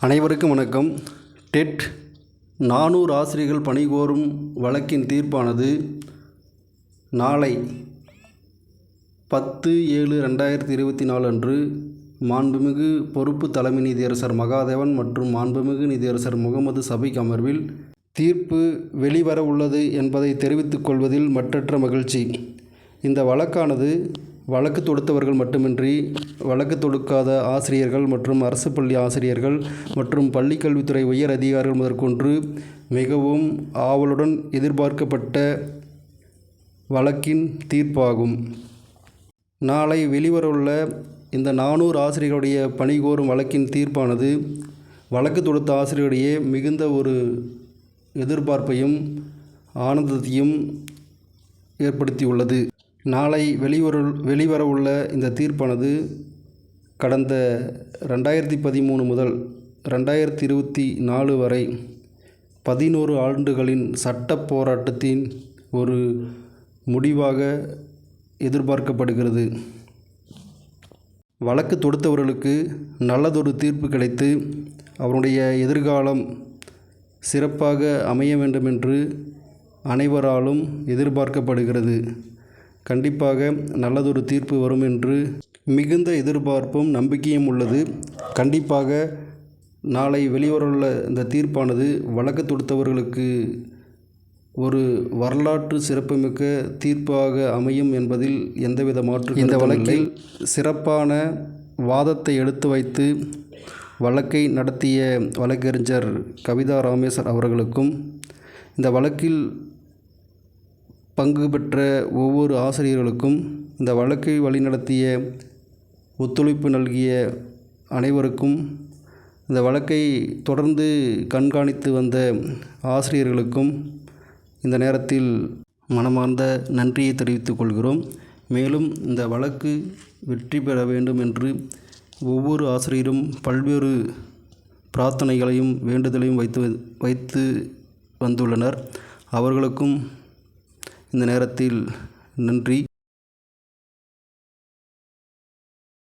அனைவருக்கும் வணக்கம். டெட் நானூறு ஆசிரியர்கள் பணிகோரும் வழக்கின் தீர்ப்பானது நாளை பத்து ஏழு ரெண்டாயிரத்தி இருபத்தி நாலு அன்று மாண்புமிகு பொறுப்பு தலைமை நீதியரசர் மகாதேவன் மற்றும் மாண்புமிகு நீதியரசர் முகமது சபிக் அமர்வில் தீர்ப்பு வெளிவர உள்ளது என்பதை தெரிவித்துக் கொள்வதில் மற்றற்ற மகிழ்ச்சி. இந்த வழக்கானது வழக்கு தொடுத்தவர்கள் மட்டுமின்றி வழக்கு தொடுக்காத ஆசிரியர்கள் மற்றும் அரசு பள்ளி ஆசிரியர்கள் மற்றும் பள்ளிக்கல்வித்துறை உயர் அதிகாரிகள் முதற்கொண்டு மிகவும் ஆவலுடன் எதிர்பார்க்கப்பட்ட வழக்கின் தீர்ப்பாகும். நாளை வெளிவரவுள்ள இந்த நானூறு ஆசிரியர்களுடைய பணிகோரும் வழக்கின் தீர்ப்பானது வழக்கு தொடுத்த ஆசிரியர்களிடையே மிகுந்த ஒரு எதிர்பார்ப்பையும் ஆனந்தத்தையும் ஏற்படுத்தியுள்ளது. நாளை வெளிவர வெளிவரவுள்ள இந்த தீர்ப்பானது கடந்த ரெண்டாயிரத்தி பதிமூணு முதல் ரெண்டாயிரத்தி இருபத்தி நாலு வரை பதினோரு ஆண்டுகளின் சட்ட போராட்டத்தின் ஒரு முடிவாக எதிர்பார்க்கப்படுகிறது. வழக்கு தொடுத்தவர்களுக்கு நல்லதொரு தீர்ப்பு கிடைத்து அவருடைய எதிர்காலம் சிறப்பாக அமைய வேண்டும் என்று அனைவராலும் எதிர்பார்க்கப்படுகிறது. கண்டிப்பாக நல்லதொரு தீர்ப்பு வரும் என்று மிகுந்த எதிர்பார்ப்பும் நம்பிக்கையும் உள்ளது. கண்டிப்பாக நாளை வெளிவரவுள்ள இந்த தீர்ப்பானது வழக்கு தொடுத்தவர்களுக்கு ஒரு வரலாற்று சிறப்புமிக்க தீர்ப்பாக அமையும் என்பதில் எந்தவித மாற்று இந்த வழக்கில் சிறப்பான வாதத்தை எடுத்து வைத்து வழக்கை நடத்திய வழக்கறிஞர் கவிதா ராமேஸ்வர் அவர்களுக்கும் இந்த வழக்கில் பங்கு பெற்ற ஒவ்வொரு ஆசிரியர்களுக்கும் இந்த வழக்கை வழிநடத்திய ஒத்துழைப்பு நல்கிய அனைவருக்கும் இந்த வழக்கை தொடர்ந்து கண்காணித்து வந்த ஆசிரியர்களுக்கும் இந்த நேரத்தில் மனமார்ந்த நன்றியை தெரிவித்துக் கொள்கிறோம். மேலும் இந்த வழக்கு வெற்றி பெற வேண்டும் என்று ஒவ்வொரு ஆசிரியரும் பல்வேறு பிரார்த்தனைகளையும் வேண்டுதலையும் வைத்து வைத்து வந்துள்ளனர். அவர்களுக்கும் இந்த நேரத்தில் நன்றி.